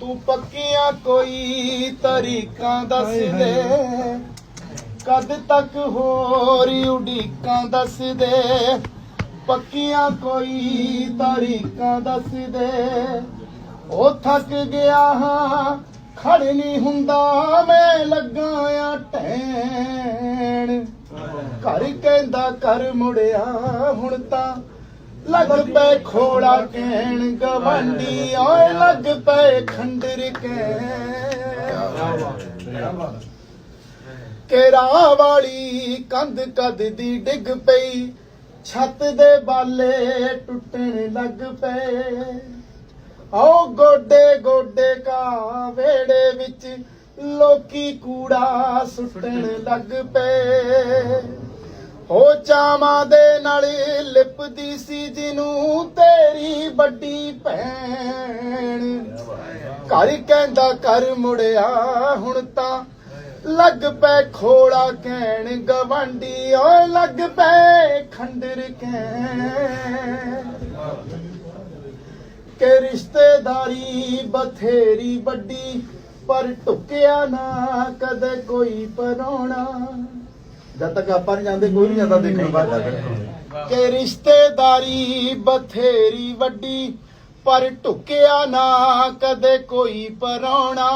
ਤੂੰ ਪੱਕੀਆਂ ਕੋਈ ਤਰੀਕਾਂ ਦੱਸ ਦੇ। ਕਦ ਤੱਕ ਹੋਰ ਉਡੀਕਾਂ ਦੱਸ ਦੇ। ਪੱਕੀਆਂ ਕੋਈ ਤਰੀਕਾਂ ਦੱਸ ਦੇ। ਉਹ ਥੱਕ ਗਿਆ ਹਾਂ ਖੜ ਨਹੀਂ ਹੁੰਦਾ। ਮੈਂ ਲੱਗਾ ਆ ਟੈਣ ਘਰ ਕਹਿੰਦਾ ਕਰ ਮੁੜਿਆ ਹੁਣ ਤਾਂ ਲੱਗ ਪਏ ਖੋੜਾ ਕਹਿਣ ਗਵਾਂਢੀ ਓਏ ਲੱਗ ਪਏ ਖੰਡਰ ਕਹਿਣ ਕੇਰਾ ਵਾਲੀ ਕੰਧ ਕਦ ਦੀ ਡਿੱਗ ਪਈ, ਛੱਤ ਦੇ ਬਾਲੇ ਟੁੱਟਣ ਲੱਗ ਪਏ। ਆਓ ਗੋਡੇ ਗੋਡੇ ਕਾ ਵੇੜੇ ਵਿੱਚ ਲੋਕੀ ਕੂੜਾ ਸੁੱਟਣ ਲੱਗ ਪਏ। ਹੋ ਚਾਵਾਂ ਦੇ ਨਾਲ ਲਿਪਦੀ ਸੀ ਜਿਹਨੂੰ ਤੇਰੀ ਵੱਡੀ ਭੈਣ। ਘਰ ਕਹਿੰਦਾ ਕਰ ਮੁੜਿਆ, ਹੁਣ ਤਾਂ ਲੱਗ ਪੈ ਖੋੜਾ ਕਹਿਣ ਗਵਾਂਢੀ, ਓਏ ਲੱਗ ਪੈ ਖੰਡਰ ਕਹਿਣ ਕਿ ਰਿਸ਼ਤੇਦਾਰੀ ਬਥੇਰੀ ਵੱਡੀ, ਪਰ ਟੁਕਿਆ ਨਾ ਕਦੇ ਕੋਈ ਪਰੋਣਾ। ਜਦ ਤੱਕ ਆਪਾਂ ਨਹੀਂ ਜਾਂਦੇ ਕੋਈ ਨਹੀਂ ਜਾਂਦਾ ਦੇਖਣ ਬਾਅਦ ਕਿ। ਰਿਸ਼ਤੇਦਾਰੀ ਬਥੇਰੀ ਵੱਡੀ ਪਰ ਟੁਕਿਆ ਨਾ ਕਦੇ ਕੋਈ ਪਰੋਣਾ।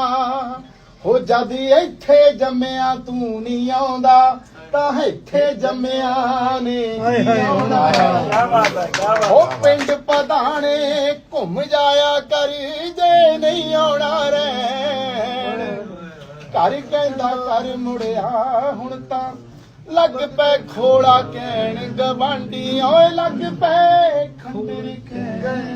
ਹੋ ਜਦ ਇੱਥੇ ਜੰਮਿਆ ਤੂੰ ਨਹੀਂ ਆਉਂਦਾ ਤਾਂ ਇੱਥੇ ਜੰਮਿਆ ਨੇ ਆਉਣਾ ਉਹ ਪਿੰਡ ਪਧਾਣੇ ਘੁੰਮ ਜਾਇਆ ਕਰ ਜੇ ਨਹੀਂ ਆਉਣਾ ਰਹਿਣ ਘਰ ਕਹਿੰਦਾ ਕਰ ਮੁੜਿਆ ਹੁਣ ਤਾਂ। ਲੱਗ ਪੈ ਖੋੜਾ ਕਹਿਣ ਗਵਾਂਢੀ ਓਏ ਲੱਗ ਪੈ ਖੰਡਰ ਕਹਿਣ